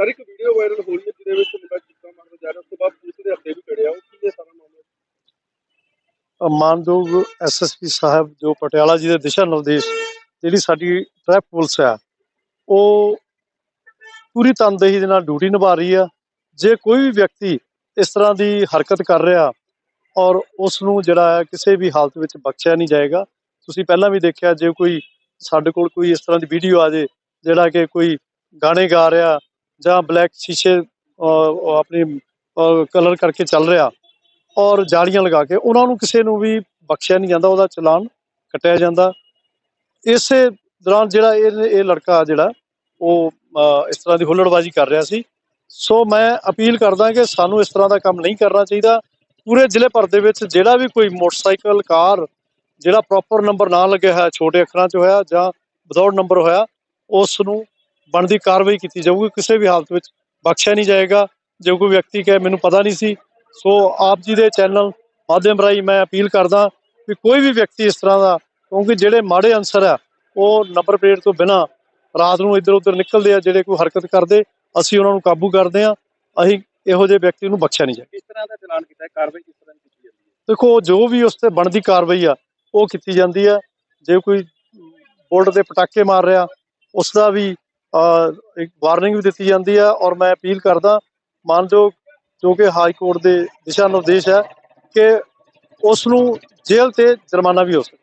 Sir ਇੱਕ video viral SSP ਸਾਹਿਬ, ਜੋ ਪਟਿਆਲਾ ਜੀ ਦੇ ਦਿਸ਼ਾ ਨਿਰਦੇਸ਼, ਜਿਹੜੀ ਸਾਡੀ ਟ੍ਰੈਫਿਕ ਪੁਲਿਸ ਆ ਉਹ ਪੂਰੀ ਤਨਦੇਹੀ ਦੇ ਨਾਲ ਡਿਊਟੀ ਨਿਭਾ ਰਹੀ ਆ ਜੇ ਕੋਈ ਵੀ ਵਿਅਕਤੀ ਇਸ ਤਰ੍ਹਾਂ ਦੀ ਹਰਕਤ ਕਰ ਰਿਹਾ ਔਰ ਉਸ ਨੂੰ ਜਿਹੜਾ ਹੈ ਕਿਸੇ ਵੀ ਹਾਲਤ ਵਿੱਚ ਬਖਸ਼ਿਆ ਨਹੀਂ ਜਾਏਗਾ, ਤੁਸੀਂ ਪਹਿਲਾਂ ਵੀ ਦੇਖਿਆ, ਜੇ ਕੋਈ ਸਾਡੇ ਕੋਲ ਕੋਈ ਇਸ ਤਰ੍ਹਾਂ ਦੀ ਵੀਡੀਓ ਆ ਜੇ ਜਿਹੜਾ ਕਿ ਕੋਈ ਗਾਣੇ ਗਾ ਰਿਹਾ ਜਾਂ ਬਲੈਕ ਸ਼ੀਸ਼ੇ ਅ, ਆਪਣੀ ਕਲਰ ਕਰਕੇ ਚੱਲ ਰਿਹਾ ਔਰ ਜਾਲੀਆਂ ਲਗਾ ਕੇ ਉਹਨਾਂ ਨੂੰ ਕਿਸੇ ਨੂੰ ਵੀ ਬਖਸ਼ਿਆ ਨਹੀਂ ਜਾਂਦਾ ਉਹਦਾ ਚਲਾਨ ਕੱਟਿਆ ਜਾਂਦਾ। ਇਸੇ ਦੌਰਾਨ ਜਿਹੜਾ ਇਹ ਇਹ ਲੜਕਾ ਜਿਹੜਾ ਉਹ ਇਸ ਤਰ੍ਹਾਂ ਦੀ ਹੁੱਲੜਬਾਜ਼ੀ ਕਰ ਰਿਹਾ ਸੀ। ਸੋ ਮੈਂ ਅਪੀਲ ਕਰਦਾ ਕਿ ਸਾਨੂੰ ਇਸ ਤਰ੍ਹਾਂ ਦਾ ਕੰਮ ਨਹੀਂ ਕਰਨਾ ਚਾਹੀਦਾ। ਪੂਰੇ ਜ਼ਿਲ੍ਹੇ ਭਰ ਦੇ ਵਿੱਚ ਜਿਹੜਾ ਵੀ ਕੋਈ ਮੋਟਰਸਾਈਕਲ ਕਾਰ ਜਿਹੜਾ ਪ੍ਰੋਪਰ ਨੰਬਰ ਨਾ ਲੱਗਿਆ ਹੋਇਆ ਛੋਟੇ ਅੱਖਰਾਂ 'ਚ ਹੋਇਆ ਜਾਂ ਵਿਦਆਊਟ ਨੰਬਰ ਹੋਇਆ ਉਸ ਨੂੰ ਬਣਦੀ ਕਾਰਵਾਈ ਕੀਤੀ ਜਾਊਗੀ ਕਿਸੇ ਵੀ ਹਾਲਤ ਵਿੱਚ ਬਖਸ਼ਿਆ ਨਹੀਂ ਜਾਏਗਾ। ਜੇ ਕੋਈ ਵਿਅਕਤੀ ਕਹੇ ਮੈਨੂੰ ਪਤਾ ਨਹੀਂ ਸੀ। ਸੋ ਆਪ ਜੀ ਦੇ ਚੈਨਲ ਮਾਧਿਅਮ ਰਾਹੀਂ ਮੈਂ ਅਪੀਲ ਕਰਦਾ ਕਿ ਕੋਈ ਵੀ ਵਿਅਕਤੀ ਇਸ ਤਰ੍ਹਾਂ ਦਾ ਕਿਉਂਕਿ ਜਿਹੜੇ ਮਾੜੇ ਅਨਸਰ ਆ ਉਹ ਨੰਬਰ ਪਲੇਟ ਤੋਂ ਬਿਨਾ ਰਾਤ ਨੂੰ ਇੱਧਰ ਉੱਧਰ ਨਿਕਲਦੇ ਆ ਜਿਹੜੇ ਕੋਈ ਹਰਕਤ ਕਰਦੇ ਅਸੀਂ ਉਹਨਾਂ ਨੂੰ ਕਾਬੂ ਕਰਦੇ ਆ ਅਸੀਂ ਇਹੋ ਜਿਹੇ ਵਿਅਕਤੀ ਨੂੰ ਬਖਸ਼ਿਆ ਨਹੀਂ ਜਾਏ ਕਿਸ ਤਰ੍ਹਾਂ ਦਾ ਚਲਾਨ ਕੀਤਾ ਹੈ? ਕਾਰਵਾਈ ਕਿਸ ਤਰ੍ਹਾਂ ਦੀ ਕੀਤੀ ਜਾਂਦੀ ਹੈ? ਦੇਖੋ ਜੋ ਵੀ ਉਸ ਤੇ ਬਣਦੀ ਕਾਰਵਾਈ ਆ ਉਹ ਕੀਤੀ ਜਾਂਦੀ ਆ। ਜੇ ਕੋਈ ਬੋਲਟ ਤੇ ਪਟਾਕੇ ਮਾਰ ਰਿਹਾ ਉਸ ਦਾ ਵੀ ਇੱਕ ਵਾਰਨਿੰਗ ਵੀ ਦਿੱਤੀ ਜਾਂਦੀ ਹੈ ਔਰ ਮੈਂ ਅਪੀਲ ਕਰਦਾ ਮਾਨਯੋਗ ਜੋ ਕਿ ਹਾਈ ਕੋਰਟ ਦੇ ਦਿਸ਼ਾ ਨਿਰਦੇਸ਼ ਹੈ ਕਿ ਉਸ ਨੂੰ ਜੇਲ੍ਹ ਤੇ ਜੁਰਮਾਨਾ ਵੀ ਹੋ ਸਕਦਾ